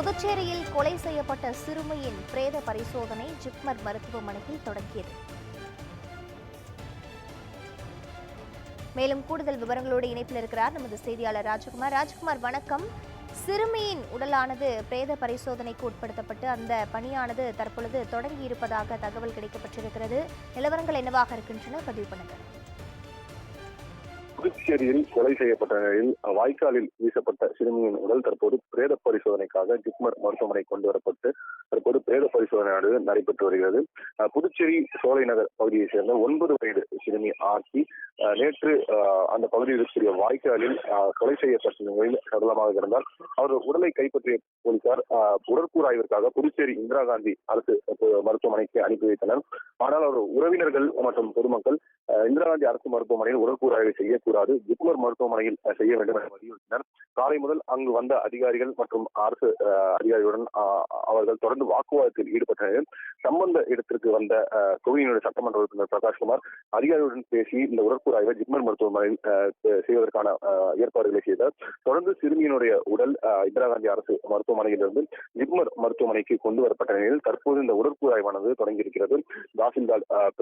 புதுச்சேரியில் கொலை செய்யப்பட்ட சிறுமியின் பிரேத பரிசோதனை ஜிப்மர் மருத்துவமனையில் தொடங்கியது. மேலும் கூடுதல் விவரங்களோடு இணைப்பில் இருக்கிறார் நமது செய்தியாளர் ராஜகுமார். ராஜகுமார் வணக்கம். சிறுமியின் உடலானது பிரேத பரிசோதனைக்கு உட்படுத்தப்பட்டு அந்த பணியானது தற்பொழுது தொடங்கி இருப்பதாக தகவல் கிடைக்கப்பட்டிருக்கிறது. நிலவரங்கள் என்னவாக இருக்கின்றன? பதிவு பண்ணுங்கள். புதுச்சேரியில் கொலை செய்யப்பட்ட நிலையில் வாய்க்காலில் வீசப்பட்ட சிறுமியின் உடல் தற்போது பிரேத பரிசோதனைக்காக ஜிப்மர் மருத்துவமனை கொண்டு வரப்பட்டு தற்போது பிரேத பரிசோதனையானது நடைபெற்று வருகிறது. புதுச்சேரி சோலை நகர் பகுதியைச் சேர்ந்த ஒன்பது வயது சிறுமி ஆர்த்தி நேற்று அந்த பகுதியில் இருக்கக்கூடிய வாய்க்காலில் கொலை செய்யப்பட்ட நிலையில் சடலமாக இருந்தார் அவரது உடலை கைப்பற்றிய போலீசார் அஹ் உடற்கூறாய்விற்காக புதுச்சேரி இந்திரா காந்தி அரசு மருத்துவமனைக்கு அனுப்பி வைத்தனர். ஆனால் அவர் உறவினர்கள் மற்றும் பொதுமக்கள் இந்திரா காந்தி அரசு மருத்துவமனையில் உடற்கூறாய்வை கூடாது. ஜிப்மர் மருத்துவமனையில் செய்ய வேண்டும் என வலியுறுத்தினர். காலை முதல் அங்கு வந்த அதிகாரிகள் மற்றும் அரசு அதிகாரிகளுடன் அவர்கள் தொடர்ந்து வாக்குவாதத்தில் ஈடுபட்டனர் சம்பந்த இடத்திற்கு வந்த தொகுதியினுடைய சட்டமன்ற உறுப்பினர் பிரகாஷ்குமார் அதிகாரிகளுடன் பேசி இந்த உடற்கூறாய்வை ஜிப்மர் மருத்துவமனையில் செய்வதற்கான அஹ், ஏற்பாடுகளை செய்தார். தொடர்ந்து சிறுமியினுடைய உடல் அஹ், இந்திரா காந்தி அரசு மருத்துவமனையிலிருந்து ஜிப்மர் மருத்துவமனைக்கு கொண்டு வரப்பட்ட நிலையில் தற்போது இந்த உடற்கூறாய்வானது தொடங்கியிருக்கிறது. தாசில்தார் அஹ்,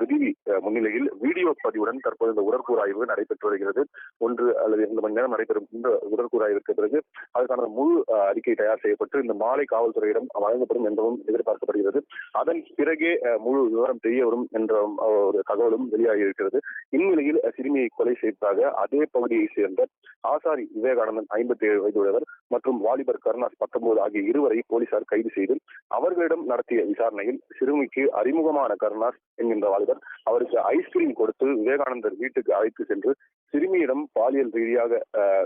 முன்னிலையில் வீடியோ பதிவுடன் தற்போது இந்த உடற்கூறாய்வு நடைபெற்று வருகிறது. ஒன்று அல்லது இரண்டு மணி நேரம் நடைபெறும் இந்த உடற்கூறாய்விற்கு பிறகு அதற்கான முழு அறிக்கை தயார் செய்யப்பட்டு இந்த மாலை காவல்துறையிடம் வழங்கப்படும் என்றும் எதிர்பார்க்கப்படுகிறது. அதன் பிறகே முழு விவரம் தெரிய வரும் என்ற ஒரு தகவலும் வெளியாகி இருக்கிறது இந்நிலையில் சிறுமியை கொலை செய்ததாக அதே பகுதியைச் சேர்ந்த ஆசாரி விவேகானந்தன் ஐம்பத்தி ஏழு வயதுடையவர் மற்றும் வாலிபர் கருணாஸ் பத்தொன்பது ஆகிய இருவரை போலீசார் கைது செய்து அவர்களிடம் நடத்திய விசாரணையில் சிறுமிக்கு அறிமுகமான கருணாஸ் என்கின்ற வாலிபர் அவருக்கு ஐஸ்கிரீம் கொடுத்து விவேகானந்தர் வீட்டுக்கு அழைத்து சென்று சிறுமியிடம் பாலியல் ரீதியாக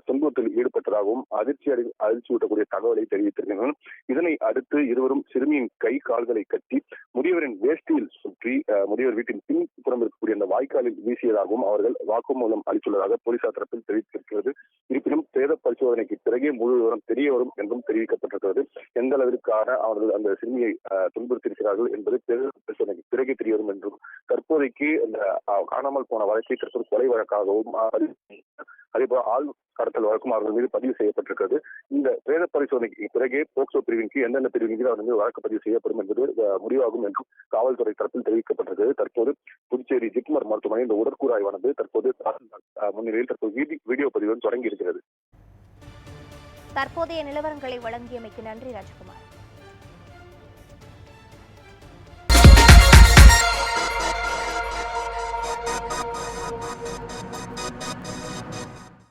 துன்பத்தில் ஈடுபட்டதாகவும் அதிர்ச்சி அறி அதிர்ச்சியூட்டக்கூடிய தகவலை தெரிவித்திருக்கின்றனர். இதனை அடுத்து இருவரும் சிறுமியின் கை கால்களை கட்டி முதியவரின் வேஷ்டியில் சுற்றி முதியவர் வீட்டின் பின்புறம் இருக்கக்கூடிய அந்த வாய்க்காலில் வீசியதாகவும் அவர்கள் வாக்குமூலம் அளித்துள்ளதாக போலீசார் தரப்பில் தெரிவித்திருக்கிறது. இருப்பினும் பிரேத பரிசோதனைக்கு பிறகே முழு விவரம் தெரிய வரும் என்றும் தெரிவிக்கப்பட்டிருக்கிறது. எந்த அளவிற்கான அவர்கள் அந்த சிறுமியை துன்புறுத்தியிருக்கிறார்கள் என்பது பிரேத பரிசோதனைக்கு பிறகே தெரிய வரும் என்றும் தற்போதைக்கு அந்த காணாமல் போன வழக்கை தற்போது கொலை வழக்காகவும் அதேபோல் அதேபோல ஆள் கடத்தல் வழக்கும் அவர்கள் மீது பதிவு செய்யப்பட்டிருக்கிறது. பிரேத பரிசோதனைக்கு பிறகு போக்சோ பிரிவின் கீழ் எந்தெந்த பிரிவின் கீழ் அவர் வழக்கு பதிவு செய்யப்படும் என்பது முடிவாகும் என்றும் காவல்துறை தரப்பில் தெரிவிக்கப்பட்டிருக்கிறது தற்போது புதுச்சேரி ஜிப்மர் மருத்துவமனை இந்த உடற்கூறாய்வானது தற்போது முன்னிலையில் தற்போது வீடியோ பதிவு தொடங்கி இருக்கிறது தற்போதைய நிலவரங்களை வழங்கியமைக்கு நன்றி ராஜகுமார்.